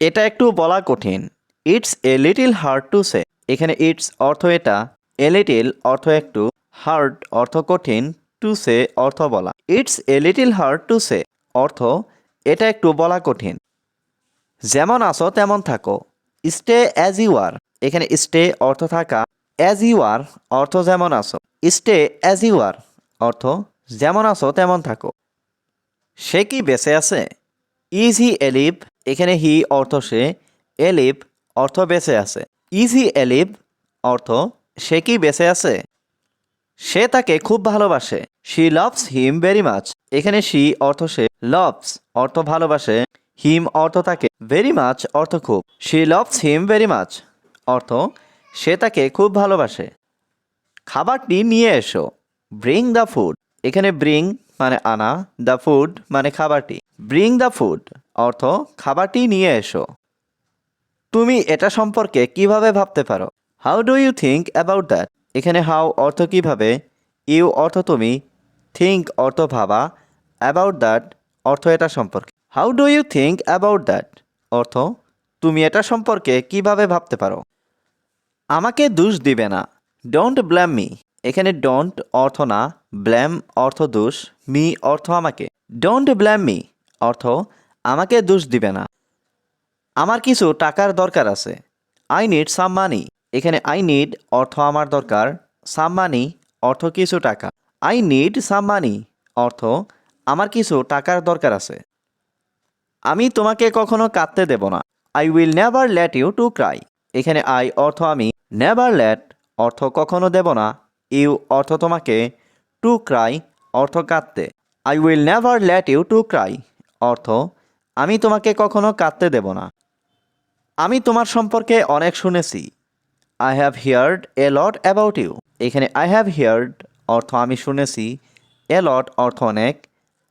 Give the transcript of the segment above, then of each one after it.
এটা একটু বলা কঠিন। It's a little hard to say এখানে ইটস অর্থ এটা। এ লিটিল অর্থ একটু। হার্ড অর্থ কঠিন। টু সে অর্থ বলা। It's a little hard to say অর্থ এটা একটু বলা কঠিন। যেমন আসো, তেমন থাকো। স্টে অ্যাজ ইউ আর এখানে স্টে অর্থ থাকা। অ্যাজ ইউ আর অর্থ যেমন আসো। স্টে অ্যাজ ইউ আর অর্থ যেমন আসো, তেমন থাকো। সে কি বেঁচে আছে? ইজ হি এলিভ এখানে হি অর্থ সে এলিপ অর্থ বেঁচে আছে। ইজ হি এলিভ অর্থ সে কি বেঁচে আছে? সে তাকে খুব ভালোবাসে। She loves him very much এখানে শি অর্থ সে লাভস অর্থ ভালোবাসে। হিম অর্থ তাকে ভেরি মাচ অর্থ খুব। She loves him very much অর্থ সে তাকে খুব ভালোবাসে। খাবারটি নিয়ে এসো। ব্রিং দ্য ফুড এখানে ব্রিং মানে আনা দ্য ফুড মানে খাবারটি। ব্রিং দ্য ফুড অর্থ, খাবারটি নিয়ে এসো। তুমি এটা সম্পর্কে কীভাবে ভাবতে পারো? How do you think about that এখানে হাউ অর্থ কীভাবে ইউ অর্থ তুমি থিঙ্ক অর্থ ভাবা অ্যাবাউট দ্যাট অর্থ এটা সম্পর্কে। How do you think about that অর্থ, তুমি এটা সম্পর্কে কীভাবে ভাবতে পারো? আমাকে দোষ দিবে না। ডোন্ট ব্ল্যাম মি এখানে ডোন্ট অর্থ না ব্ল্যাম অর্থ দোষ মি অর্থ আমাকে। ডোন্ট ব্ল্যাম মি অর্থ আমাকে দোষ দিবে না। আমার কিছু টাকার দরকার আছে। আই নিড সাম মানি এখানে আই নিড অর্থ আমার দরকার। সাম মানি অর্থ কিছু টাকা। আই নিড সাম মানি অর্থ আমার কিছু টাকার দরকার আছে। আমি তোমাকে কখনো কাঁদতে দেব না। I will never let you to cry এখানে আই অর্থ আমি নেভার লেট অর্থ কখনো দেব না। ইউ অর্থ তোমাকে টু ক্রাই অর্থ কাঁদতে। I will never let you to cry অর্থ আমি তোমাকে কখনো কাঁদতে দেব না। আমি তোমার সম্পর্কে অনেক শুনেছি। I have heard a lot about you এখানে আই হ্যাভ হিয়ার্ড অর্থ আমি শুনেছি। এ লট অর্থ অনেক।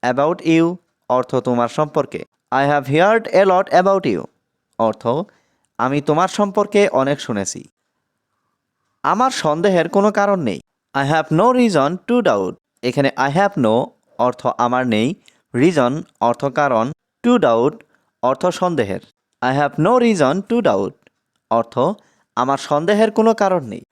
অ্যাবাউট ইউ অর্থ তোমার সম্পর্কে। I have heard a lot about you অর্থ, আমি তোমার সম্পর্কে অনেক শুনেছি। আমার সন্দেহের কোনো কারণ নেই। I have no reason to doubt এখানে আই হ্যাভ নো অর্থ আমার নেই। রিজন অর্থ কারণ টু ডাউট, অর্থ সন্দেহের। I have no reason to doubt অর্থ, আমার সন্দেহের কোনো কারণ নেই।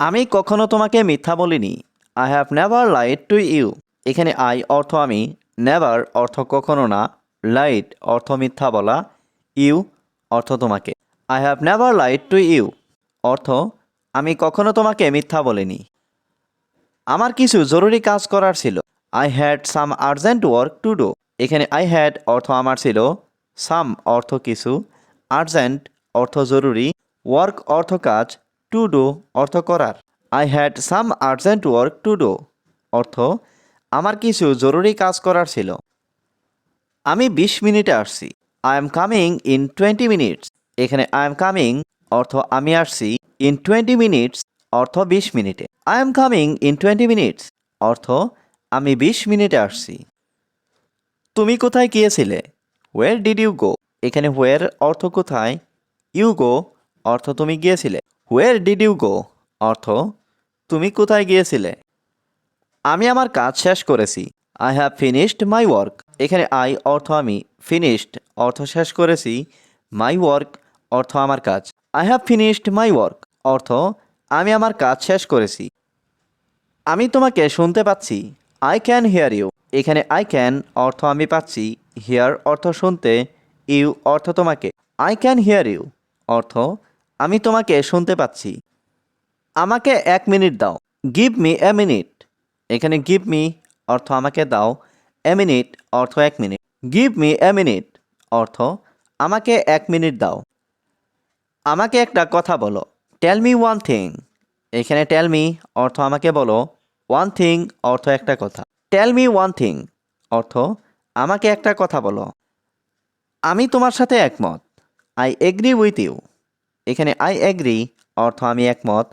আমি কখনো তোমাকে মিথ্যা বলিনি। I have never lied to you এখানে আই অর্থ আমি নেভার অর্থ কখনো না। লাইট অর্থ মিথ্যা বলা। ইউ অর্থ তোমাকে। I have never lied to you অর্থ, আমি কখনো তোমাকে মিথ্যা বলিনি। আমার কিছু জরুরি কাজ করার ছিল। I had some urgent work to do এখানে আই হ্যাড অর্থ আমার ছিল সাম অর্থ কিছু আর্জেন্ট অর্থ জরুরি ওয়ার্ক অর্থ কাজ টু ডু অর্থ করার। I had some urgent work to do অর্থ আমার কিছু জরুরি কাজ করার ছিল। আমি বিশ মিনিটে আসছি। I am coming in twenty minutes এখানে আই এম কামিং অর্থ আমি আসছি ইন টোয়েন্টি মিনিটস অর্থ বিশ মিনিটে। I am coming in twenty minutes অর্থ আমি বিশ মিনিটে আসছি। তুমি কোথায় গিয়েছিলে? ওয়ের ডিড ইউ গো এখানে হোয়ের অর্থ কোথায়? ইউ গো অর্থ তুমি গিয়েছিলে। হোয়ের ডিড ইউ গো অর্থ তুমি কোথায় গিয়েছিলে? আমি আমার কাজ শেষ করেছি। I have finished my work এখানে আই অর্থ আমি। ফিনিশড অর্থ শেষ করেছি। মাই ওয়ার্ক অর্থ আমার কাজ। I have finished my work অর্থ আমি আমার কাজ শেষ করেছি। আমি তোমাকে শুনতে পাচ্ছি। আই ক্যান হিয়ার ইউ এখানে আই ক্যান অর্থ আমি পাচ্ছি। হিয়ার অর্থ শুনতে। ইউ অর্থ তোমাকে। আই ক্যান হিয়ার ইউ অর্থ, আমি তোমাকে শুনতে পাচ্ছি। আমাকে এক মিনিট দাও। গিভ মি এ মিনিট এখানে গিভ মি অর্থ আমাকে দাও। এ মিনিট অর্থ এক minute. Give me a minute অর্থ, আমাকে এক মিনিট দাও। আমাকে একটা কথা বলো। টেল মি ওয়ান থিং এখানে টেল মি অর্থ আমাকে বলো। ওয়ান থিং অর্থ একটা কথা। টেল মি ওয়ান থিং অর্থ, আমাকে একটা কথা বলো। আমি তোমার সাথে একমত। আই এগ্রি উইথ ইউ এখানে আই এগ্রি অর্থ আমি একমত।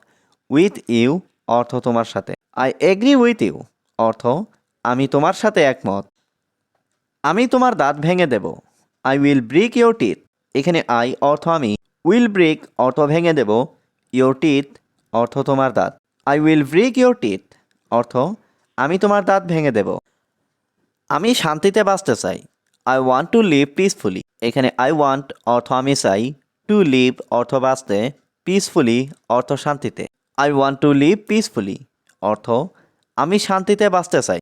উইথ ইউ অর্থ তোমার সাথে। আই এগ্রি উইথ ইউ অর্থ, আমি তোমার সাথে একমত। আমি তোমার দাঁত ভেঙে দেব। I will break your teeth এখানে আই অর্থ আমি। উইল ব্রিক অর্থ ভেঙে দেব। ইউর টিথ অর্থ তোমার দাঁত। I will break your teeth অর্থ, আমি তোমার দাঁত ভেঙে দেব। আমি শান্তিতে বাঁচতে চাই। I want to live peacefully এখানে আই ওয়ান্ট অর্থ, আমি চাই টু লিভ অর্থ, বাঁচতে পিসফুলি অর্থ, শান্তিতে I want to live peacefully অর্থ, আমি শান্তিতে বাঁচতে চাই।